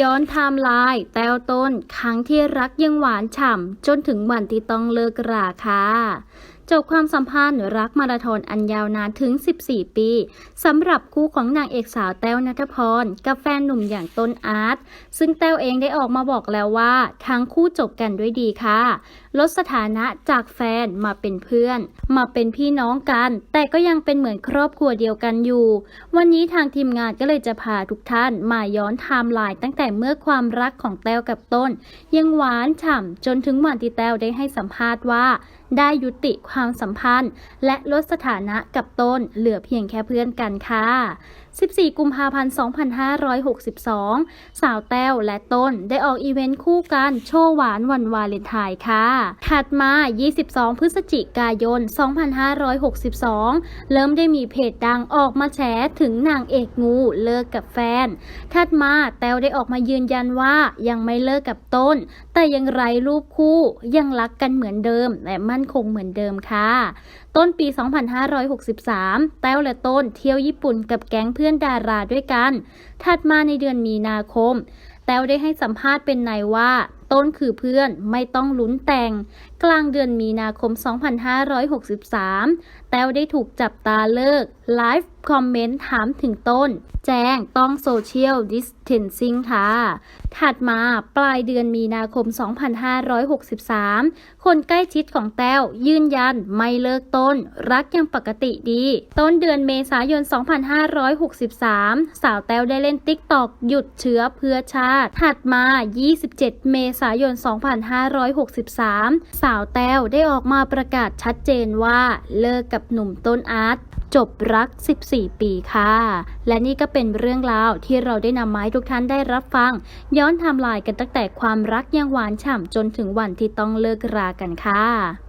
ย้อนไทม์ไลน์แต้วต้นครั้งที่รักยังหวานฉ่ำจนถึงวันที่ต้องเลิกราค่ะ จบความสัมพันธ์รักมาราธอนอันยาวนานถึง 14 ปีสำหรับคู่ของนางเอกสาวแต้วนัทพร กับแฟนหนุ่มอย่างต้นอาร์ตซึ่งแต้วเองได้ออกมาบอกแล้วว่า ทั้งคู่จบกันด้วยดีค่ะ ลดสถานะจากแฟนมาเป็นเพื่อน มาเป็นพี่น้องกัน แต่ก็ยังเป็นเหมือนครอบครัวเดียวกันอยู่ วันนี้ทางทีมงานก็เลยจะพาทุกท่านมาย้อนไทม์ไลน์ตั้งแต่เมื่อความรักของแต้วกับต้น ยังหวานฉ่ำจนถึงวันที่แต้วได้ให้สัมภาษณ์ว่า ได้ยุติความความสัมพันธ์ และลดสถานะกับต้นเหลือเพียงแค่เพื่อนกันค่ะ 14 กุมภาพันธ์ 2562 สาวแต้วและต้นได้ออกอีเวนต์คู่กันโชว์หวานวันวาเลนไทน์ค่ะ ถัดมา 22 พฤศจิกายน 2562 เริ่มได้มีเพจดังออกมาแฉถึงนางเอกงูเลิกกับแฟน ถัดมาแต้วได้ออกมายืนยันว่ายังไม่เลิกกับต้น แต่ยังไรรูปคู่ยังรักกันเหมือนเดิมและมั่นคงเหมือนเดิมค่ะ ต้นปี 2563 แต้วและต้นเที่ยวญี่ปุ่นกับแก๊งเพื่อนดาราด้วยกัน ถัดมาในเดือนมีนาคม แต้วได้ให้สัมภาษณ์เป็นในว่าต้นคือเพื่อนไม่ต้องลุ้นแต่ง กลางเดือนมีนาคม 2563 ต้วได้ถูกจับตาเลิกไลฟ์คอมเมนต์ถามถึงต้น แจ้งต้องโซเชียลดิสเทนซิ่งค่ะ ถัดมาปลายเดือนมีนาคม 2563 คนใกล้ชิดของแต้วยืนยันไม่เลิกต้น รักยังปกติดี ต้นเดือนเมษายน 2563 สาวแต้วได้เล่นติ๊กตอกหยุดเชื้อเพื่อชาติ ถัดมา 27 เมษายน 2563 สาวแต้วได้ออกมาประกาศชัดเจนว่าเลิกกับหนุ่มต้นอาร์ตจบรัก 14 ปีค่ะ และนี่ก็เป็นเรื่องราวที่เราได้นำมาให้ทุกท่านได้รับฟัง ย้อนไทม์ไลน์กันตั้งแต่ความรักยังหวานฉ่ำจนถึงวันที่ต้องเลิกรากันค่ะ